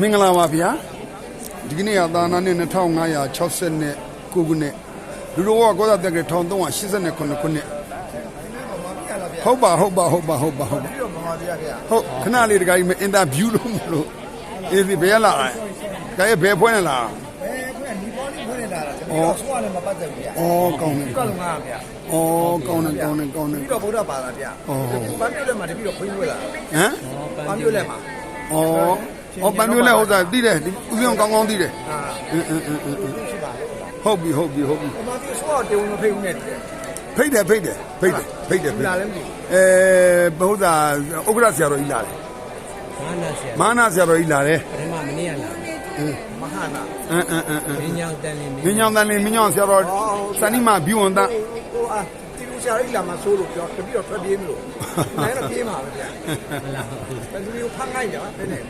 မင်္ဂလာပါဗျာဒီကနေ့ကသာနာနဲ့2569ခုနှစ်လူတော်ကကောသာတက်က1389ခုနှစ်ဟုတ်ပါဟုတ်ပါဟုတ်ပါဟုတ်ပါဟုတ်ပါပြီးတော့မမတရားဗျာဟုတ်ခဏလေးတခါကြီးမအင်တာဗျူးလို့မလို့အေးဒီဘယ်လာလဲကဲဘယ်ဖွင့်လာအဲခုကနီပေါ်လေးဖွင့်နေတာလားကျွန်တော်ဆိုရတယ်မပတ်သက်ဘူးဗျာဩကောင်းတယ်ကလုံးငါဗျာဩကောင်းတယ်ကောင်းတယ်ကောင်းတယ်ပြီးတော့ဗုဒ္ဓဘာသာဗျာဒီပန်းပြုတ်လက်မှာတပြီးတော့ခွင်းွက်လာဟမ်ပန်းပြုတ်လက်မှာဩ ဩပန်းမျိုးလဲဥစ္စာသိတယ်ဒီဥစဉ်ကောင်းကောင်းသိတယ်အာအင်းအင်းအင်းအင်းရှိပါလေဟုတ်ပြီဟုတ်ပြီဟုတ်ပြီပမာပြီးဆိုတော့တေဝင်မဖိတ်ဘူးနဲ့တည်းဖိတ်တယ်ဖိတ်တယ်ဖိတ်တယ်ဖိတ်တယ်ဖိတ်လာတယ်လည်းမသိအဲဘုရားဥက္ကရဆရာတော်ကြီးလာတယ်မာနဆရာမာနဆရာတော်ကြီးလာတယ်ပထမမနေ့ကလာဘူးမဟာနာအင်းအင်းအင်းအင်းမင်းညောင်တန်လင်းမင်းညောင်တန်လင်းမင်းညောင်ဆရာတော်စန္ဒီမဘီဝန်တန်ဟိုအာတီလူ ဆရာကြီးလာမှဆိုးလို့ပြောတပြီးတော့ထွက်ပြေးမလို့နိုင်တော့ပြေးမှာပဲဗျာဘယ်သူမျိုးဖမ်းလိုက်တာဘယ်နဲ့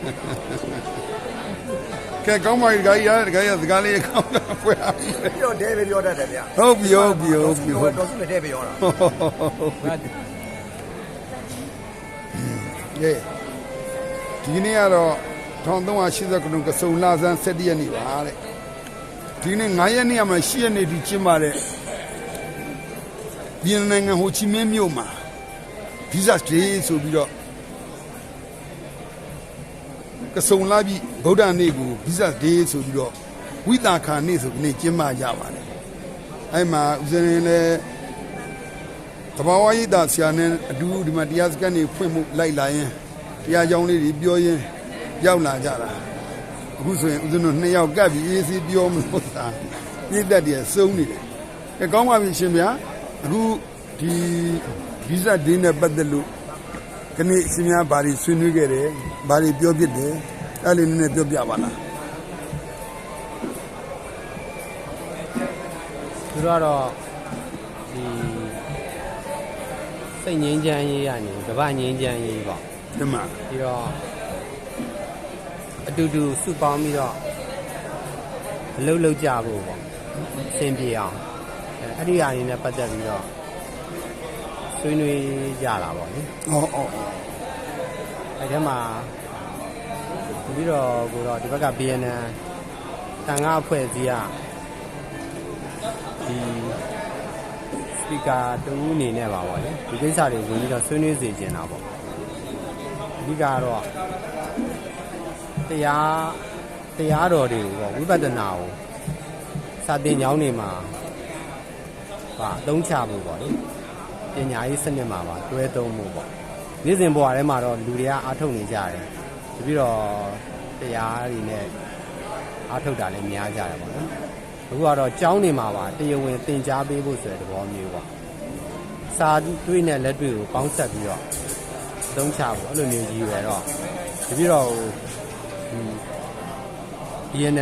ကဲကောင်းပါပြီတခါကြီးရတယ်တခါကြီးစကားလေးကောင်းတာဖွယ်အောင်ပြီးတော့ဒဲပဲပြောတတ်တယ်ဗျာဟုတ်ပြီဟုတ်ပြီဟုတ်ပြီဟုတ်ပြီတော့စုနဲ့ဒဲပဲပြောတာကဲဒီနေ့ကတော့1389ကစုံလာဆန်း7ရက်နေ့ပါတဲ့ဒီနေ့9ရက်နေ့ကမှ10ရက်နေ့ဒီကျင်းပါတဲ့ ပြည်နယ်နိုင်ငံဟိုချီမင်းမြို့မှာ visa day ဆိုပြီးတော့ကစုံလာပြီဗုဒ္ဓနေ့ကို visa day ဆိုပြီးတော့ဝိတာခာနေ့ဆိုဒီနေ့ကျင်းပကြပါတယ်အဲ့မှာဦးဇင်းလည်းတဘာဝရိတာဆရာနဲ့အတူဒီမှာတရားစခန်းနေဖွင့်မှုလိုက်လာရင်တရားကြောင်းလေးတွေပြောရင်ရောက်လာကြတာအခုဆိုရင်ဦးဇင်းတို့နှစ်ယောက်ကပ်ပြီးအေးစီပြောမလို့သာပြည့်တက်တည်းစုံနေတယ်ကဲကောင်းပါပြီရှင်ဗျာ အခုဒီ visa day နဲ့ပတ်သက်လို့ခဏအရှင်များဘာတွေဆွေးနွေးခဲ့တယ်ဘာတွေပြောဖြစ်တယ်အဲ့လေးနည်းနည်းပြောပြပါလားသူတို့ကတော့ဒီစိတ်ငြိမ်းချမ်းရေးရနေကမ္ဘာငြိမ်းချမ်းရေးပေါ့ဒီမှာပြီးတော့အတူတူစုပေါင်းပြီးတော့အလုပ်လုပ်ကြဖို့ပေါ့အဆင်ပြေအောင် အဲအဲ့ဒီအရာတွေနဲ့ပတ်သက်ပြီးတော့ဆွေးနွေးကြတာပေါ့လေဩဩဩအဲ့ဒီမှာပြီးတော့ကိုတော့ဒီဘက်က BNN တန်ခါအဖွဲ့အစည်းကဒီစပီကာတူအနေနဲ့ပါပေါ့လေဒီကိစ္စတွေဝင်ပြီးတော့ဆွေးနွေးစေချင်တာပေါ့အဓိကကတော့တရားတရားတော်တွေကိုပေါ့ဝိပဿနာကိုစာသင်ကျောင်းတွေမှာ ပါအသုံးချဖို့ပေါ့လေပညာရေးစနစ်မှာပါတွဲသုံးဖို့ပေါ့နေ့စဉ်ဘဝထဲမှာတော့လူတွေကအားထုတ်နေကြတယ်တပြီးတော့တရားတွေနဲ့အားထုတ်တာလည်းများကြတယ်ပေါ့နော်အခုကတော့ကျောင်းတွေမှာပါတရားဝင်သင်ကြားပေးဖို့ဆိုတဲ့သဘောမျိုးပေါ့စာတွေးနဲ့လက်တွေကိုပေါင်းဆက်ပြီးတော့အသုံးချဖို့အဲ့လိုမျိုးကြီးပဲတော့တပြီးတော့ဟိုဒီ BNN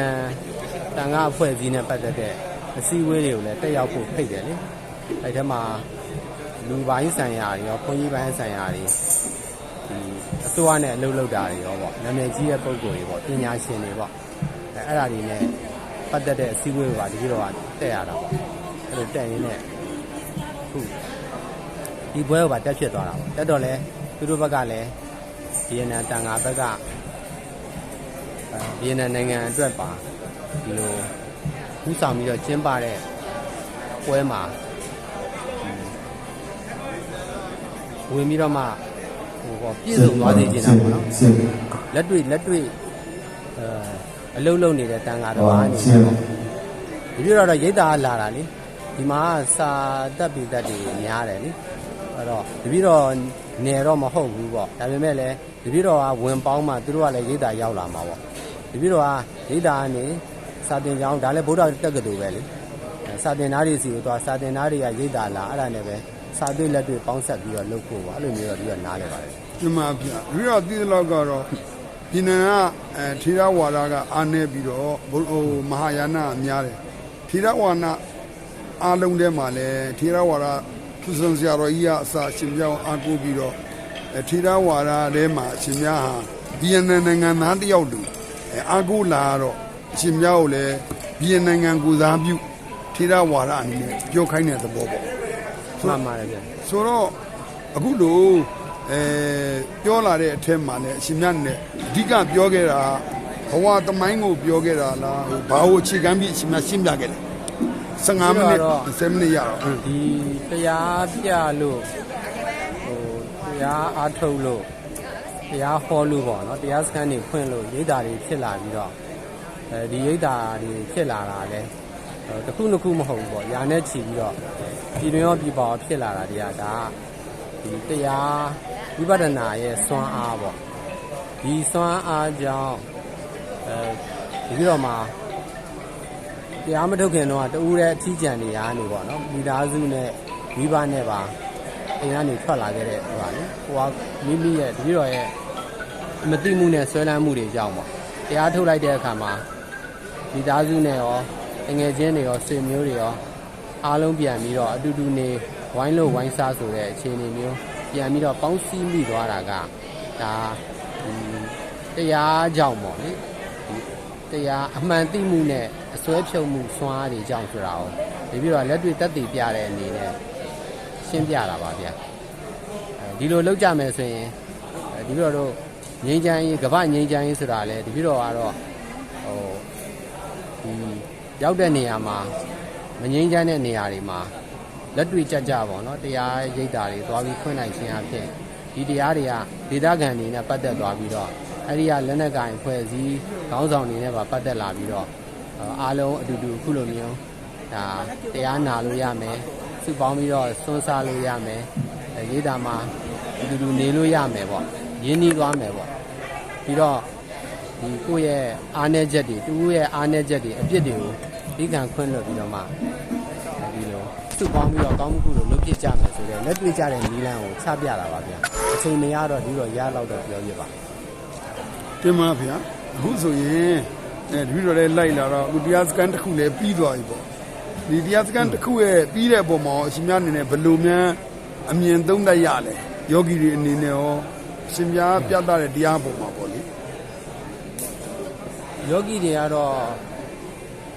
တန်ခါအဖွဲ့အစည်းနဲ့ပတ်သက်တဲ့ အစည်းအဝေးတွေကိုလည်းတက်ရောက်ဖို့ဖိတ်တယ်လေအဲ့ဒီမှာလူပိုင်းဆိုင်ရာတွေရောခွန်ကြီးပိုင်းဆိုင်ရာတွေဒီအစိုးရနဲ့အလုပ်လုပ်တာတွေရောပေါ့နာမည်ကြီးတဲ့ပုံကိုယ်တွေပေါ့ပညာရှင်တွေပေါ့အဲအဲ့ဒါတွေနဲ့ပတ်သက်တဲ့အစည်းအဝေးတွေပါဒီလိုတော့တက်ရတာပေါ့အဲ့လိုတက်ရင်းနဲ့ခုဒီဘွဲကိုပါတက်ဖြစ်သွားတာပေါ့တက်တော့လဲသူတို့ဘက်ကလည်းဗီယက်နမ်တန်ငါဘက်ကအဲဗီယက်နမ်နိုင်ငံအတွက်ပါဒီလို ဥဆောင်ပြီးတော့ကျင်းပတဲ့ပွဲမှာဝင်ပြီးတော့မှဟိုပေါ့ပြည့်စုံသွားစေချင်တာပေါ့နော်လက်တွေ့လက်တွေ့အဲအလုံးလုံးနေတဲ့တန်ဃာတော်အားနေတယ်ပေါ့ဒီပြတော့တော့ရိတ်တာကလာတာလေဒီမှာစာတက်ပိတက်တွေများတယ်လေအဲ့တော့ဒီပြတော့နေတော့မဟုတ်ဘူးပေါ့ဒါပေမဲ့လည်းဒီပြတော့ကဝင်ပေါင်းမှသူတို့ကလည်းရိတ်တာရောက်လာမှာပေါ့ဒီပြတော့ကရိတ်တာကနေ စာတင်ကြောင်းဒါလည်းဗုဒ္ဓတက္ကသိုလ်ပဲလေအဲစာတင်သားတွေစီကိုသွားစာတင်သားတွေကရိတ်တာလာအဲ့ဒါနဲ့ပဲစာတွေ့လက်တွေ့ပေါင်းဆက်ပြီးတော့လုပ်ဖို့ပေါ့အဲ့လိုမျိုးတော့ဒီကနားလဲပါတယ်ဒီမှာပြပြီးတော့ဒီလောက်ကတော့ပြည်နယ်ကအဲထေရဝါဒကအားနေပြီးတော့ဘုဟိုမဟာယာနကများတယ်ထေရဝါဒအားလုံးထဲမှာလည်းထေရဝါဒသူစံဆရာတော်ကြီးကအစာရှင်ပြောင်းအားကိုးပြီးတော့အဲထေရဝါဒထဲမှာအရှင်များဟာဗီယက်နမ်နိုင်ငံသားတယောက်လူအဲအားကိုးလာတော့ အရှင်များကိုလည်းဗီယက်နမ်နိုင်ငံကိုစားပြုထေရဝါဒအနေနဲ့ပြောခိုင်းတဲ့သဘောပေါ့မှန်ပါတယ်ဗျဆိုတော့အခုလို့အဲပြောလာတဲ့အထက်မှာလည်းအရှင်မြတ်နဲ့အဓိကပြောခဲ့တာဆဘဝသမိုင်းကိုပြောခဲ့တာလားဟိုဘာကိုအခြေခံပြီးအရှင်များရှင်းပြခဲ့လဲ15မိနစ်10မိနစ်ရတော့အင်းဒီတရားပြလို့ဟိုတရားအားထုတ်လို့တရားဟောလို့ပေါ့နော်တရားစခန်းတွေဖွင့်လို့ရိတ်တာတွေဖြစ်လာပြီးတော့ အဲဒီရိတ်တာတွေဖြစ်လာတာလဲဟိုတစ်ခုနှစ်ခုမဟုတ်ဘူးပေါ့ညာနဲ့ချီပြီးတော့ပြည်တွင်းရောပြည်ပရောဖြစ်လာတာတွေကဒါကဒီတရားဝိပဿနာရဲ့စွမ်းအားပေါ့ဒီစွမ်းအားကြောင့်အဲဒီပြီးတော့မှတရားမထုတ်ခင်တော့တူးတဲ့အထီးကျန်တွေရာနေပေါ့နော်မိသားစုနဲ့မိဘနဲ့ပါအိမ်ကနေထွက်လာခဲ့တဲ့ဟိုပါလေဟိုကမိမိရဲ့တပည့်တော်ရဲ့မတိမှုနဲ့ဆွဲလန်းမှုတွေကြောင့်ပေါ့တရားထုတ်လိုက်တဲ့အခါမှာ မိသားစုနဲ့ရောအငယ်ချင်းတွေရောဆွေမျိုးတွေရောအားလုံးပြန်ပြီးတော့အတူတူနေဝိုင်းလို့ဝိုင်းစားဆိုတဲ့အခြေအနေမျိုးပြန်ပြီးတော့ပေါင်းစည်းမိသွားတာကဒါဒီတရားကြောင့်ပေါ့လေတရားအမှန်သိမှုနဲ့အစွဲဖြုံမှုစွမ်းအားတွေကြောင့်ဆိုတာကိုဒီပြီးတော့လက်တွေ့တက်တည်ပြတဲ့အနေနဲ့ရှင်းပြတာပါဗျာအဲဒီလိုလောက်ကြမယ်ဆိုရင်အဲဒီပြီးတော့တို့ငိမ့်ချမ်းရေးကမ္ဘာငိမ့်ချမ်းရေးဆိုတာလေဒီပြီးတော့ကတော့ဟို ဒီရောက်တဲ့နေရာမှာမငိမ့်ချမ်းတဲ့နေရာတွေမှာလက်တွေ့ကြကြပါတော့တရားရိပ်တာတွေသွားပြီးဖွင့်နိုင်ခြင်းအဖြစ်ဒီတရားတွေကဒေသခံတွေနဲ့ပတ်သက်သွားပြီးတော့အဲ့ဒီကလက်နက်ကင်ဖွဲ့စည်းခေါင်းဆောင်တွေနဲ့ပါပတ်သက်လာပြီးတော့အာအားလုံးအတူတူခုလိုမျိုးဒါတရားနာလို့ရမယ်စုပေါင်းပြီးတော့စွန်းစားလို့ရမယ်အဲရေးတာမှာအတူတူနေလို့ရမယ်ပေါ့ရင်းနှီးသွားမယ်ပေါ့ပြီးတော့ ဒီကိုယ့်ရဲ့အားနည်းချက်တွေတူရဲ့အားနည်းချက်တွေအပြစ်တွေကိုဒီကံခွင့်လွှတ်ပြီးတော့မှဒီလိုစုပေါင်းပြီးတော့ကောင်းမှုကုလို့လုပ်ဖြစ်ကြမယ်ဆိုတော့လက်တွေ့ကြတဲ့နီလန်းကိုချပြတာပါဗျာအချိန်မရတော့ဒီတော့ရတော့တော့ပြောပြပါတင်ပါဗျာအခုဆိုရင်အဲတပည့်တော်လည်းလိုက်လာတော့အခုတရားစကန်တစ်ခုလည်းပြီးသွားပြီပေါ့ဒီတရားစကန်တစ်ခုရဲ့ပြီးတဲ့အပေါ်မှာအရှင်များအနေနဲ့ဘယ်လိုများအမြင်သုံးသပ်ရလဲယောဂီတွေအနေနဲ့ရောအရှင်များပြသတဲ့တရားပေါ်မှာပေါ့လေ ယောဂီတွေကတော့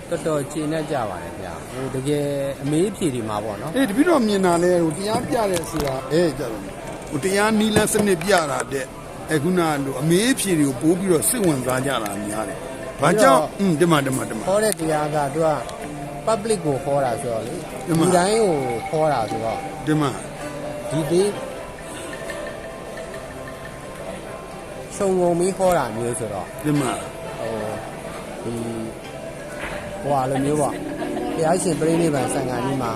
တော်တော်ကျင့်တတ်ကြပါတယ်ဗျာဟိုတကယ်အမေးအဖြေတွေမှာပေါ့နော်အေးတပည့်တော်မြင်တာလဲဟိုတရားပြတဲ့ဆိုတာအဲကြတယ်ဟိုတရားနီလန်းစနစ်ပြတာတဲ့အခုနကလိုအမေးအဖြေတွေကိုပိုးပြီးတော့စိတ်ဝင်စားကြတာများတယ်ဘာကြောင့်อืมတမတမတမဟောတဲ့တရားကသူက public ကိုဟောတာဆိုတော့လေဒီမှာဒီတိုင်းကိုဟောတာဆိုတော့တမဒီသေးရှုံငုံပြီးဟောတာမျိုးဆိုတော့တမဟို ဒီဟွာလိုမျိုးပေါ့တရားရှင်ပြိဋိဘံစံဃာကြီးမှာ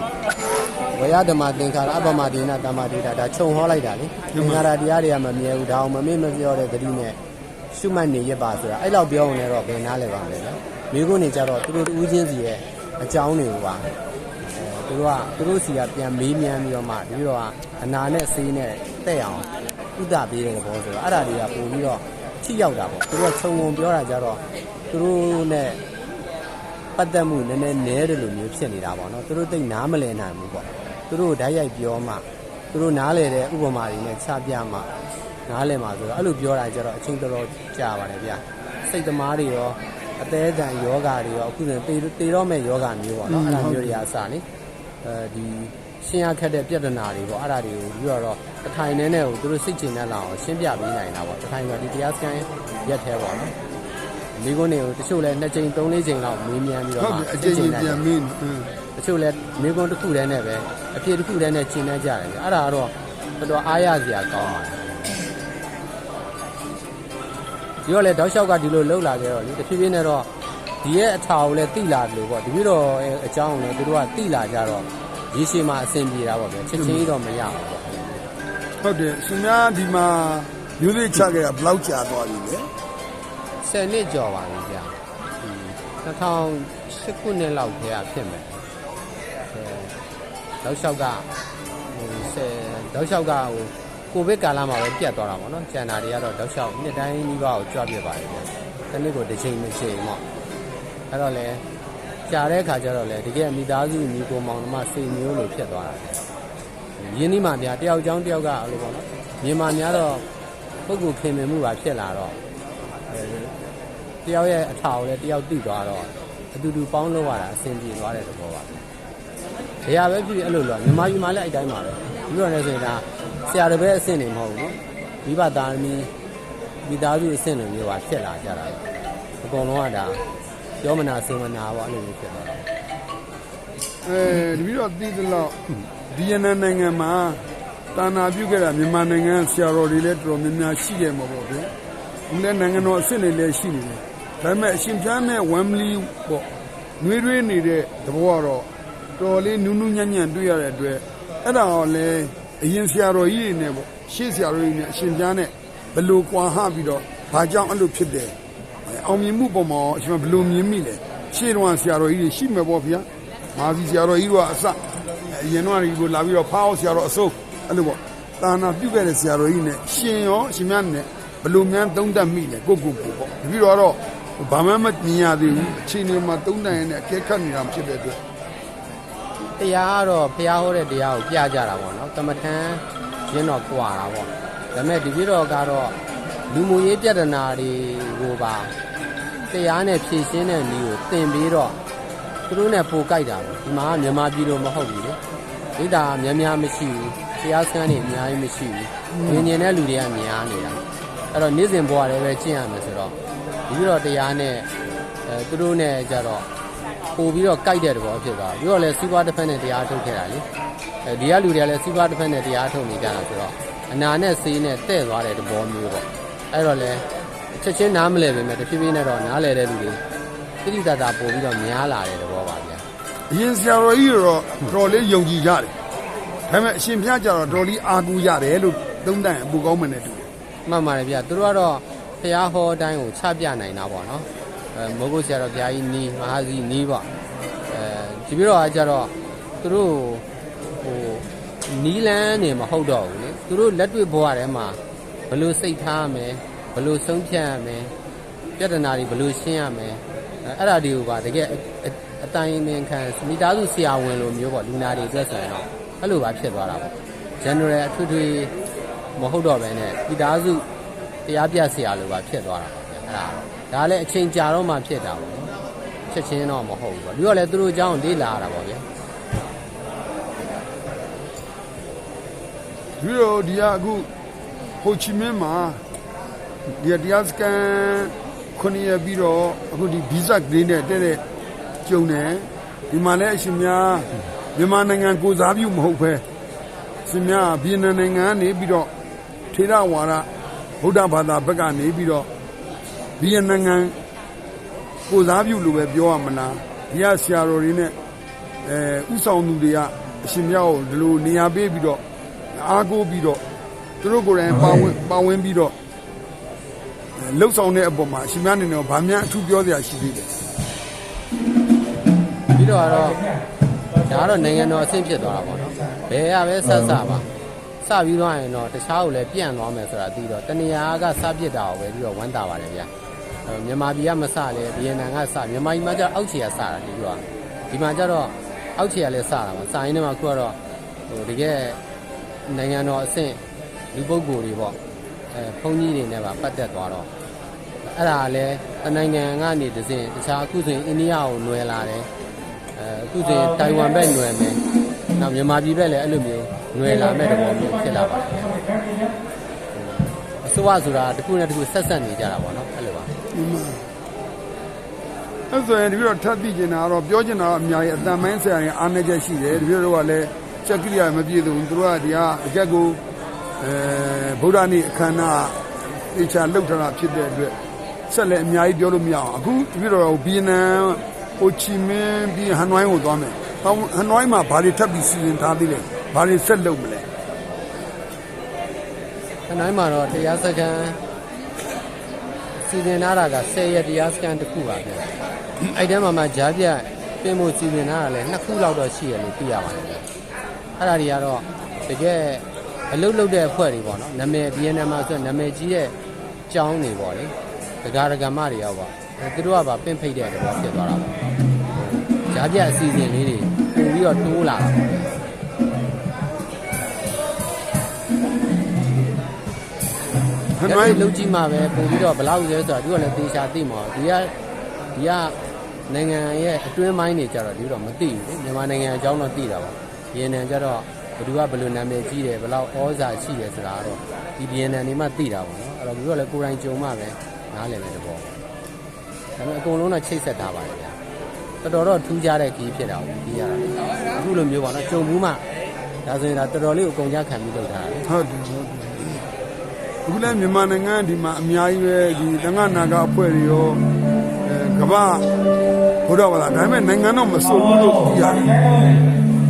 ဝေယဓမ္မသင်္ခါရအပမဒေနတမ္မာဒေတာဒါခြုံဟောလိုက်တာလေသင်္ခါရတရားတွေကမမြဲဘူးဒါအောင်မမေ့မပြောတဲ့ဂတိနဲ့ရှုမှတ်နေရပါဆိုတာအဲ့လောက်ပြောရင်လည်းတော့ဘယ်နားလဲပါမလဲနော်မိကုန်းနေကြတော့သူတို့တူးချင်းစီရဲ့အကြောင်းတွေကိုပါအဲသူတို့ကသူတို့စီကပြန်မေးမြန်းပြီးတော့မှပြီးတော့ကအနာနဲ့ဆေးနဲ့တဲ့အောင်ဥဒပေးတဲ့ဘောဆိုတော့အဲ့ဒါတွေကပို့ပြီးတော့ထိရောက်တာပေါ့သူတို့ကခြုံငုံပြောတာကြတော့ သူတို့နဲ့ပတ်သက်မှုနည်းနည်းနည်းတယ်လို့မျိုးဖြစ်နေတာပေါ့နော်သူတို့သိနားမလည်နိုင်ဘူးပေါ့သူတို့ဓာတ်ရိုက်ပြောမှသူတို့နားလည်တဲ့ဥပမာတွေနဲ့ချပြမှနားလည်မှာဆိုတော့အဲ့လိုပြောတာကြတော့အချင်းတော်တော်ကြာပါတယ်ဗျစိတ်သမားတွေရောအသေးအတန်ယောဂါတွေရောအခုဆိုရင်တေတေတော့မဲ့ယောဂါမျိုးပေါ့နော်အဲ့ဒါမျိုးတွေအစလေအဲဒီရှင်းရခက်တဲ့ပြဿနာတွေပေါ့အဲ့ဒါတွေကိုပြီးတော့တစ်ထိုင်နဲ့နဲ့ကိုသူတို့စိတ်ချနေလောက်အောင်ရှင်းပြပေးနိုင်တာပေါ့တစ်ထိုင်ကဒီတရားစကန်ရက်သေးပေါ့နော် မိကုန်းတွေကိုတချို့လဲ2ချိန်3 4ချိန်လောက်မေးမြန်းပြီးတော့ဟုတ်မှပြီအကျဉ်းချင်းပြန်မင်းအင်းတချို့လဲမိကုန်းတစ်ခုတည်းနဲ့ပဲအပြည့်တစ်ခုတည်းနဲ့ရှင်းနေကြတယ်အဲ့ဒါကတော့တော်တော်အားရစရာကောင်းပါတယ်ဒီတော့လေတောက်လျှောက်ကဒီလိုလှုပ်လာကြတော့လေတဖြည်းဖြည်းနဲ့တော့ဒီရဲ့အထာကိုလည်းတိလာတယ်လို့ပေါ့တပည့်တော်ရဲ့အကြောင်းကိုလည်းသူတို့ကတိလာကြတော့ရေရှည်မှာအဆင်ပြေတာပေါ့ဗျချက်ချင်းကြီးတော့မရဘူးပေါ့ဟုတ်တယ်ရှင်များဒီမှာမျိုးလေးချခဲ့တာဘယ်လောက်ကြာသွားပြီလဲ 10နှစ်ကျော်ပါပြီဗျာဒီ2008ခုနှစ်လောက်ထဲကဖြစ်မယ်အဲတောက်လျှောက်ကဟို10တောက်လျှောက်ကဟိုကိုဗစ်ကာလမှာပဲပြတ်သွားတာပေါ့နော်ကျန်တာတွေကတော့တောက်လျှောက်နှစ်တိုင်းနီးပါးကိုကြွပြစ်ပါတယ်ဗျာတနေ့ကိုတစ်ချိန်တစ်ချိန်ပေါ့အဲ့တော့လေကြာတဲ့အခါကျတော့လေတကယ်မိသားစုညီကိုမောင်နှမစိတ်မျိုးလိုဖြစ်သွားတာရင်းနှီးမှဗျာတယောက်ချောင်းတယောက်ကအဲ့လိုပေါ့နော်မြန်မာများတော့ပုဂ္ဂိုလ်ခင်မင်မှုပါဖြစ်လာတော့ တယောက်ရဲ့အထာကိုလည်းတယောက်သိသွားတော့အတူတူပေါင်းလို့ရတာအဆင်ပြေသွားတဲ့သဘောပါ။ဘယ်ဟာပဲဖြစ်ဖြစ်အဲ့လိုလို့မြန်မာပြည်မှာလည်းအဲ့တိုင်းပါပဲ။ပြီးတော့လည်းဆိုရင်ဒါဆရာတစ်ပည့်အဆင့်နေမဟုတ်ဘူးနော်။မိဘသားသမီးမိသားစုအဆင့်လိုမျိုးပါဖြစ်လာကြတာပဲ။အကုန်လုံးကဒါပြောမနာစင်မနာပေါ့အဲ့လိုမျိုးဖြစ်သွားတာအဲဒီပြီးတော့တည်သလောက်ဒီယနနိုင်ငံမှာတာနာပြုခဲ့တာမြန်မာနိုင်ငံဆရာတော်တွေလည်းတော်တော်များများရှိခဲ့မှာပေါ့ဗျာ ဒီလည်းနိုင်ငံတော်အစ်စ်တွေလည်းရှိနေတယ်ဒါပေမဲ့အရှင်ပြားနဲ့ဝမ်မလီပေါ့နှွေးထွေးနေတဲ့သဘောကတော့တော်လေးနူးနူးညံ့ညံ့တွေ့ရတဲ့အတွက်အဲ့ဒါတော့လေအရင်ဆရာတော်ကြီးတွေနဲ့ပေါ့ရှေ့ဆရာတော်ကြီးနဲ့အရှင်ပြားနဲ့ဘယ်လိုကွာဟပြီးတော့ဘာကြောင့်အဲ့လိုဖြစ်တယ်အောင်မြင်မှုပုံမှာအရှင်ဘယ်လိုမြင်မိလဲရှေ့တော့ဆရာတော်ကြီးတွေရှိမှာပေါ့ဗျာမာစီဆရာတော်ကြီးကအစအရင်တော့ဒီကိုလာပြီးတော့ဖောက်ဆရာတော်အစိုးအဲ့လိုပေါ့တာနာပြုတ်ခဲ့တဲ့ဆရာတော်ကြီးနဲ့ရှင်ရောရှင်များနဲ့ ဘယ်လိုများသုံးတတ်မိလဲကိုကိုကိုပေါ့ပြီးတော့တော့ဘာမှမမြင်ရသေးဘူးအချိန်ဒီမှာသုံးတတ်ရင်လည်းအကဲခတ်နေတာဖြစ်တဲ့အတွက်တရားကတော့ဘုရားဟောတဲ့တရားကိုပြကြတာပေါ့နော်ကမ္မထံရင်းတော့ကြွာတာပေါ့ဒါပေမဲ့ဒီပြတော့ကတော့လူမှုရေးပြဿနာတွေကိုပါတရားနဲ့ဖြေရှင်းတဲ့နည်းကိုသင်ပြီးတော့သူတို့နဲ့ပိုကြိုက်တာပေါ့ဒီမှာကမြန်မာပြည်လိုမဟုတ်ဘူးလေဒိတာများများမရှိဘူးတရားစခန်းတွေအများကြီးမရှိဘူးဉာဏ်ဉာဏ်တဲ့လူတွေကများနေတာ အဲ့တော့နေ့စဉ်ဘဝလည်းပဲကျင့်ရမယ်ဆိုတော့ဒီပြတော့တရားနဲ့အဲသူတို့နဲ့ကြတော့ပို့ပြီးတော့ကြိုက်တဲ့သဘောဖြစ်သွားပြီးတော့လည်းစီးပွားတစ်ဖက်နဲ့တရားထုတ်ခဲ့တာလေအဲဒီကလူတွေကလည်းစီးပွားတစ်ဖက်နဲ့တရားထုတ်နေကြတာဆိုတော့အနာနဲ့ဆေးနဲ့တဲ့သွားတဲ့သဘောမျိုးပေါ့အဲ့တော့လည်းချက်ချင်းနားမလဲပဲတဖြည်းဖြည်းနဲ့တော့နားလဲတဲ့လူတွေတိတိတတ်တာပို့ပြီးတော့များလာတဲ့သဘောပါဗျာအရင်ဆရာတော်ကြီးတော့တော်လေးယုံကြည်ကြတယ်ဒါပေမဲ့အရှင်ဘုရားကျတော့တော်လေးအာကူရတယ်လို့သုံးတတ်ရင်အပူကောင်းမှနဲ့တူတယ် မှန်ပါတယ်ဗျာသူတို့ကတော့ဖះဟောအတိုင်းကိုချပြနိုင်တာပေါ့နော်အဲမိုးကုတ်ဆရာတော်ဘုရားကြီးနီးမဟာကြီးနီးပေါ့အဲဒီပြီးတော့ကကြတော့သူတို့ဟိုနီးလန်းနေမဟုတ်တော့ဘူးလေသူတို့လက်တွေ့ဘဝထဲမှာဘယ်လိုစိတ်ထားရမယ်ဘယ်လိုဆုံးဖြတ်ရမယ်ပြဿနာတွေဘယ်လိုရှင်းရမယ်အဲအဲ့ဒါတွေကိုပါတကယ်အအအတိုင်းအင်းခံမိသားစုဆရာဝန်လိုမျိုးပေါ့လူနာတွေအတွက်ဆိုရင်တော့အဲ့လိုပါဖြစ်သွားတာပေါ့ general အထွေထွေ မဟုတ်တော့ဘဲနဲ့မိသားစုတရားပြဆရာလိုပါဖြစ်သွားတာပေါ့ဗျာအဲ့ဒါတော့ဒါလည်းအချိန်ကြာတော့မှဖြစ်တာပေါ့နော်ချက်ချင်းတော့မဟုတ်ဘူးပေါ့ပြီးတော့လည်းသူတို့အကြောင်းလေ့လာရတာပေါ့ဗျာပြီးတော့ဒီကအခုဟိုချီမင်းမှာဒီကတရားစကန်ခုနှစ်ရက်ပြီးတော့အခုဒီဗီဇဂရင်းနဲ့တဲ့တဲ့ကျုံတယ်ဒီမှာလည်းအရှင်များမြန်မာနိုင်ငံကိုစားပြုမဟုတ်ပဲအရှင်များဗီယက်နမ်နိုင်ငံကနေပြီးတော့ ထေရဝါဒဗုဒ္ဓဘာသာဘက်ကနေပြီးတော့ဗီယက်နမ်နိုင်ငံကိုစားပြုလို့ပဲပြောရမလားဒီကဆရာတော်တွေနဲ့အဲဥဆောင်သူတွေကအရှင်များကိုဒီလိုနေရာပေးပြီးတော့အားကိုးပြီးတော့သူတို့ကိုယ်တိုင်ပါဝင်ပါဝင်ပြီးတော့အဲလှုပ်ဆောင်တဲ့အပေါ်မှာရှင်များအနေနဲ့ဗာများအထူးပြောစရာရှိသေးတယ်ပြီးတော့ကတော့ဒါကတော့နိုင်ငံတော်အဆင့်ဖြစ်သွားတာပေါ့နော်ဘယ်ရပဲဆက်စပါ စပြီးတော့ရင်တော့တခြားကိုလည်းပြန့်သွားမယ်ဆိုတာသိတော့တဏှာကစပြစ်တာကိုပဲပြီးတော့ဝမ်းသာပါတယ်ဗျာအဲမြန်မာပြည်ကမစလဲဗီယက်နမ်ကစမြန်မာပြည်မှာကျတော့အောက်ခြေကစတာဒီလိုကဒီမှာကျတော့အောက်ခြေကလည်းစတာပါစာရင်းထဲမှာခုကတော့ဟိုတကယ်နိုင်ငံတော်အဆင့်လူပုဂ္ဂိုလ်တွေပေါ့အဲဘုန်းကြီးတွေနဲ့ပါပတ်သက်သွားတော့အဲ့ဒါကလည်းတနိုင်ငံကနေတစ်စင်တခြားအခုဆိုရင်အိန္ဒိယကိုနွယ်လာတယ်အဲအခုဆိုရင်တိုင်ဝမ်ဘက်ຫນွယ်မယ်။ နောက်မြန်မာပြည်ဘက်လည်းအဲ့လိုမျိုးຫນွယ်လာမဲ့သဘောမျိုးဖြစ်လာပါတယ်။အစိုးရဆိုတာတစ်ခုနဲ့တစ်ခုဆက်ဆက်နေကြတာပေါ့နော်အဲ့လိုပါအဲ့ဆိုရင်ဒီလိုထပ်သိကျင်တာကတော့ပြောကျင်တာကအများကြီးအတန်မိုင်းဆရာကြီးအားနေချက်ရှိတယ်ဒီလိုတော့ကလည်းချက်ကိရိယာမပြည့်စုံဘူးသူတို့ကဒီကအကြက်ကိုအဲဗုဒ္ဓနေ့အခမ်းအနားအေချာလှုပ်ထားတာဖြစ်တဲ့အတွက်ဆက်လက်အများကြီးပြောလို့မရအောင်အခုဒီလိုတော့ဘီယက်နမ်ဟိုချီမင်းပြီးဟန်နွိုင်းကိုသွားမယ် ဟောဟန်နွိုင်းမှာဘာတွေထပ်ပြီးစီစဉ်ထားသေးလဲဘာတွေဆက်လုပ်မလဲ။ခဏိုင်းမှာတော့တရားစခန်းစီစဉ်ထားတာက10ရက်တရားစခန်းတစ်ခုပါဗျ။အဲ့ထဲမှာမှဂျားပြတ်ပြင်မှုစီစဉ်ထားတာလည်းနှစ်ခုလောက်တော့ရှိရလို့သိရပါတယ်ဗျ။အဲ့ဒါတွေကတော့တကယ်အလုတ်လုတ်တဲ့အဖွဲ့တွေပေါ့နော်။နာမည် BNN မှာဆိုရင်နာမည်ကြီးတဲ့ကျောင်းတွေပေါ့လေ။ဒကာဒကာမတွေရောက်ပါအဲသူတို့ကပါပင့်ဖိတ်တဲ့သဘောဖြစ်သွားတာပေါ့။ ဂျားပြတ်အစီအစဉ်လေးတွေပုံပြီးတော့တိုးလာတာပေါ့။ဟန်။နွိုအဲ့င်းဒီလုံကြီးမှာပဲပုံပြီးတော့ဘယ်လောက်ရဲဆိုတာသူကလည်းသေချာသိမှာဒီကဒီကနိုင်ငံရဲ့အတွင်းပိုင်းတွေကြတော့ဒီတော့မသိဘူးလေမြန်မာနိုင်ငံအကြောင်းတော့သိတာပါ။ BNN ကြတော့ဘယ်သူကဘယ်လိုနာမည်ကြီးတယ်ဘယ်လောက်ဩဇာရှိတယ်ဆိုတာကတော့ဒီ BNN နေမှသိတာပေါ့နော်။အဲ့တော့သူကလည်းကိုယ်တိုင်ကြုံမှပဲနားလည်မယ်တဘော။ဒါပေမဲ့အကုန်လုံးတော့ချိတ်ဆက်ထားပါတယ်ဗျာ တော်တော်တော့ထူးခြားတဲ့ခီးဖြစ်တာကိုပြီးရတာလေအခုလိုမျိုးပေါ့နော်ကြုံဘူးမှဒါဆိုရင်ဒါတော်တော်လေးကိုအကုန်ကြခံပြီးလုပ်ထားတာလေဟုတ်တယ်ဟုတ်တယ်အခုလည်းမြန်မာနိုင်ငံဒီမှာအများကြီးပဲဒီတန်ခါနာကအဖွဲ့တွေရောအဲကမ္ဘာဘုရားဘာသာဒါပေမဲ့နိုင်ငံတော့မစိုးဘူးလို့ပြောရတယ်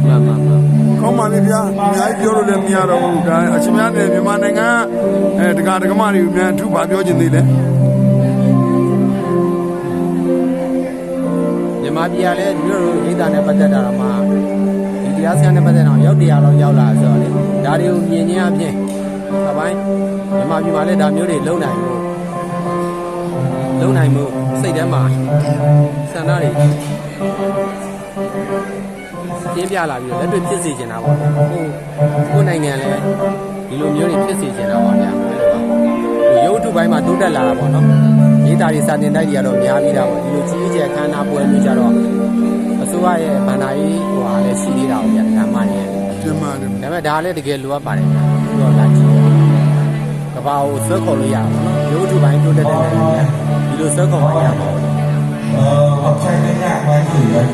မှန်မှန်မှန်ကောင်းပါလေဗျာအများကြီးပြောလို့လည်းမရတော့ဘူးဒါအချင်းများနဲ့မြန်မာနိုင်ငံအဲတက္ကရာတက္ကမတွေကိုမြန်အထူးပါပြောချင်သေးတယ် မြန်မာပြည်ကလည်းဒီလိုလိုဒိတာနဲ့ပတ်သက်တာတော့မှဒီတရားစခန်းနဲ့ပတ်သက်တော့ရောက်တရားလောက်ရောက်လာဆိုတော့လေဒါတွေကိုမြင်ချင်းအပြင်အပိုင်းမြန်မာပြည်မှာလည်းဒါမျိုးတွေလုံနိုင်လို့လုံနိုင်မှုစိတ်ထဲမှာစန္ဒတွေပြင်းပြလာပြီးတော့လက်တွေ့ဖြစ်စေချင်တာပေါ့ဟိုကိုယ်နိုင်ငံလည်းဒီလိုမျိုးတွေဖြစ်စေချင်တာပါဗျာအဲ့လိုပါဟိုရုပ်ထုပိုင်းမှာတိုးတက်လာတာပေါ့နော် ရေးသားတွေစာတင်တိုက်တွေကတော့များပြီးတာပေါ့ဒီလိုကြီးကြီးကျယ်ခမ်းနားပွဲမျိုးကြတော့အစိုးရရဲ့ဗန္ဒာရေးဟိုဟာလည်းရှိသေးတာပေါ့ဗျာဓမ္မရဲ့ပြန်ပါတယ်ဒါပေမဲ့ဒါလည်းတကယ်လိုအပ်ပါတယ်ဗျာပြီးတော့လာကြည့်ကဘာကိုဆွဲခေါ်လို့ရပါတော့ရုပ်ထုပိုင်းတိုးတက်တဲ့နိုင်ငံဗျာဒီလိုဆွဲခေါ်မှရမှာပေါ့ học sinh đến nhà quay thử đấy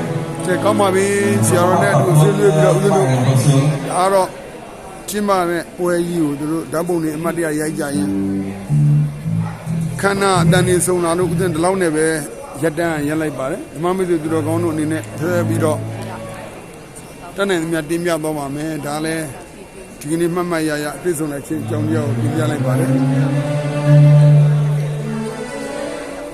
တဲ့ကောင်းပါပြီဆရာတော်နဲ့အတူဆွေးနွေးပြီးတော့ဦးဇင်းတို့ nó xuống အားတော့ကျင်းပတဲ့ပွဲကြီးကိုသူတို့ဓာတ်ပုံတွေအမှတ်တရရိုက်ကြရင် ခန္ဓာအတန်နေဆုံးလာလို့ဦးဇင်းဒီလောက်နဲ့ပဲရက်တန်းရက်လိုက်ပါတယ်ဓမ္မမိတ်ဆွေသူတော်ကောင်းတို့အနေနဲ့ဖဲပြီးတော့တန်းနိုင်သမျှတင်ပြတော့ပါမယ်ဒါလည်းဒီကနေ့မှတ်မှတ်ရရအပြည့်စုံတဲ့ချင်းအကြောင်းကြောင်းကိုတင်ပြလိုက်ပါတယ်